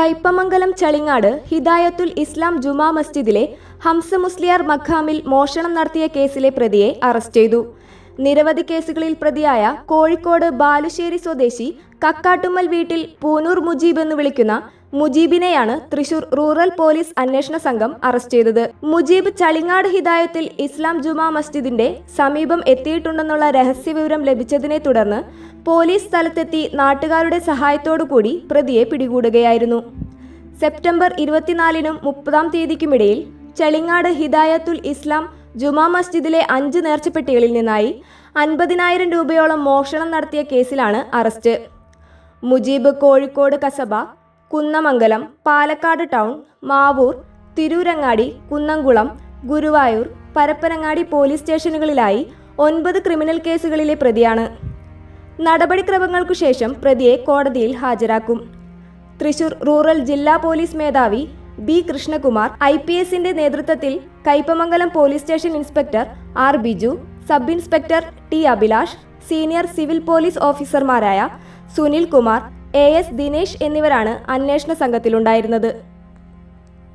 കയ്പമംഗലം ചളിങ്ങാട് ഹിദായത്തുൽ ഇസ്ലാം ജുമാ മസ്ജിദിലെ ഹംസ മുസ്ലിയാർ മഖാമിൽ മോഷണം നടത്തിയ കേസിലെ പ്രതിയെ അറസ്റ്റ് ചെയ്തു. നിരവധി കേസുകളിൽ പ്രതിയായ കോഴിക്കോട് ബാലുശ്ശേരി സ്വദേശി കക്കാട്ടുമ്മൽ വീട്ടിൽ പൂനൂർ മുജീബ് എന്ന് വിളിക്കുന്ന മുജീബിനെയാണ് തൃശൂർ റൂറൽ പോലീസ് അന്വേഷണ സംഘം അറസ്റ്റ് ചെയ്തത്. മുജീബ് ചളിങ്ങാട് ഹിദായത്തിൽ ഇസ്ലാം ജുമാ മസ്ജിദിന്റെ സമീപം എത്തിയിട്ടുണ്ടെന്നുള്ള രഹസ്യവിവരം ലഭിച്ചതിനെ തുടർന്ന് പോലീസ് സ്ഥലത്തെത്തി നാട്ടുകാരുടെ കൂടി പ്രതിയെ പിടികൂടുകയായിരുന്നു. സെപ്റ്റംബർ ഇരുപത്തിനാലിനും മുപ്പതാം തീയതിക്കുമിടയിൽ ചളിങ്ങാട് ഹിദായത്തുൽ ഇസ്ലാം ജുമാ മസ്ജിദിലെ അഞ്ച് നേർച്ചപ്പെട്ടികളിൽ നിന്നായി അൻപതിനായിരം രൂപയോളം മോഷണം നടത്തിയ കേസിലാണ് arrest. Mujeeb Kozhikode Kasaba Kunnamangalam Palakkad town Mavoor Tirurangadi Kunnamkulam Guruvayur Parappanangadi police സ്റ്റേഷനുകളിലായി ഒൻപത് ക്രിമിനൽ കേസുകളിലെ പ്രതിയാണ്. നടപടിക്രമങ്ങൾക്കു ശേഷം പ്രതിയെ കോടതിയിൽ ഹാജരാക്കും. തൃശൂർ റൂറൽ ജില്ലാ പോലീസ് മേധാവി ബി കൃഷ്ണകുമാർ ഐ പി എസിന്റെ നേതൃത്വത്തിൽ Kaipamangalam police station inspector R Biju sub inspector T Abhilash senior civil police ഓഫീസർമാരായ സുനിൽ കുമാർ എ എസ് ദിനേശ് എന്നിവരാണ് അന്വേഷണ സംഘത്തിലുണ്ടായിരുന്നത്